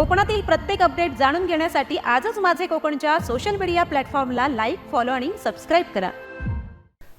कोकणातील प्रत्येक अपडेट जाणून घेण्यासाठी आजच माझे कोकणच्या सोशल मीडिया प्लॅटफॉर्मला लाईक फॉलो आणि सबस्क्राईब करा.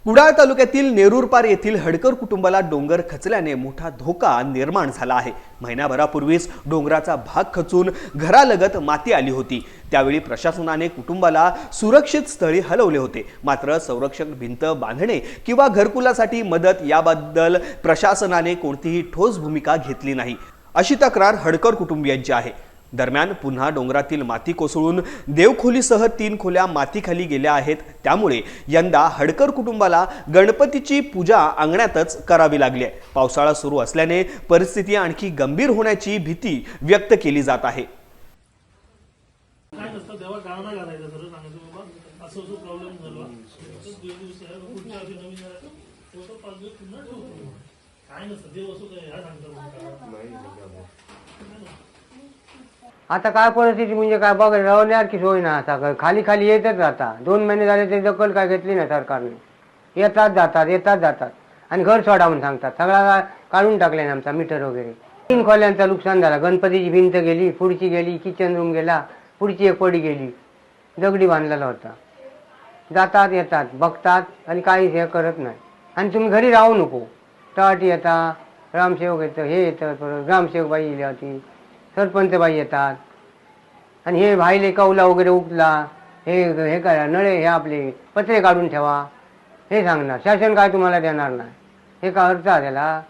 कुडाळ तालुक्यातील नेरूरपार येथील हडकर कुटुंबाला डोंगर खचल्याने मोठा धोका निर्माण झाला आहे. महिनाभरापूर्वीच डोंगराचा भाग खचून घरालगत माती आली होती. त्यावेळी प्रशासनाने कुटुंबाला सुरक्षित स्थळी हलवले होते. मात्र संरक्षक भिंत बांधणे किंवा घरकुलासाठी मदत याबद्दल प्रशासनाने कोणतीही ठोस भूमिका घेतली नाही. अशी तक्रार हडकर कुटुंबियांची आहे. दरम्यान पुन्हा डोंगरातील माती कोसळून देवखोलीसह तीन खोल्या मातीखाली गेल्या आहेत. त्यामुळे यंदा हडकर कुटुंबाला गणपतीची पूजा अंगणातच करावी लागली आहे. पावसाळा सुरू असल्याने परिस्थिती आणखी गंभीर होण्याची भीती व्यक्त केली जात आहे. काय नसतं तेव्हा गाणं घालायचं खरं सांगायचं बाबा. असं असं प्रॉब्लेम झाला. तर दोन दिवस आहे, पुढच्या वर्षी नवीन आहे, तो तो पाच दिवस पुन्हा ठेवतो. काय नसतं देव असं काय ह्या सांगतात आता काय परिस्थिती म्हणजे काय बघ रवण्यासारखी सोय ना आता. खाली खाली येतच राहता दोन महिने झाले ते दखल काय घेतली ना सरकारने. येतात जातात येतात जातात. आणि घर सोडा म्हणून सांगतात. सगळा काढून टाकले ना आमचा मीटर वगैरे. तीन खोल्यांचं नुकसान झालं. गणपतीची भिंत गेली पुढची गेली किचन रूम गेला पुढची एक पडी गेली. दगडी बांधलेला होता. जातात येतात बघतात आणि काहीच हे करत नाही. आणि तुम्ही घरी राहू नको. तट येता ग्रामसेवक येतं हे येतं परत ग्रामसेवक बाई इली होती सरपंच बाई येतात. आणि हे भाईले कौला वगैरे उठला. हे हे करा नळे हे आपले पत्रे काढून ठेवा. हे सांगणार. शासन काय तुम्हाला देणार नाही? हे का अर्थ आलेला त्याला?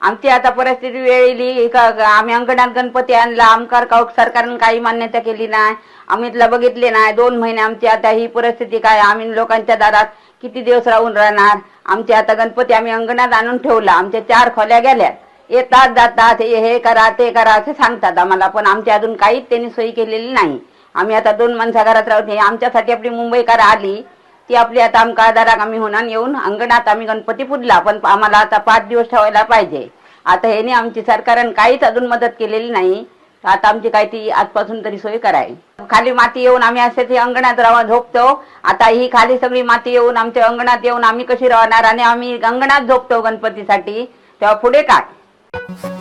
आमची आता परिस्थिती वेळेली. का का आम्ही अंगणात गणपती आणला. आमकार का सरकारनं काही मान्यता केली नाही. आम्ही इथला बघितले नाही. दोन महिने आमची आता ही परिस्थिती काय? आम्ही लोकांच्या दारात किती दिवस राहून राहणार? आमचे आता गणपती आम्ही अंगणात आणून ठेवला. आमच्या चार खोल्या गेल्या येतात जातात हे हे करा ते करा असे सांगतात आम्हाला. पण आमची अजून काहीच त्यांनी सोयी केलेली नाही. आम्ही आता दोन माणसा घरात राहतो आमच्यासाठी आपली मुंबईकर आली. ती आपली आता आमका दाराक आम्ही होणार. येऊन अंगणात आम्ही गणपती पुजला पण आम्हाला आता पाच दिवस ठेवायला पाहिजे. आता ह्याने आमची सरकारने काहीच अजून मदत केलेली नाही. आता आमची काही ती आजपासून तरी सोय कराय खाली माती येऊन आम्ही असे ते अंगणात राहा झोपतो. आता ही खाली सगळी माती येऊन आमच्या अंगणात येऊन आम्ही कशी राहणार? आणि आम्ही अंगणात झोपतो गणपतीसाठी. तेव्हा पुढे काय? Bye.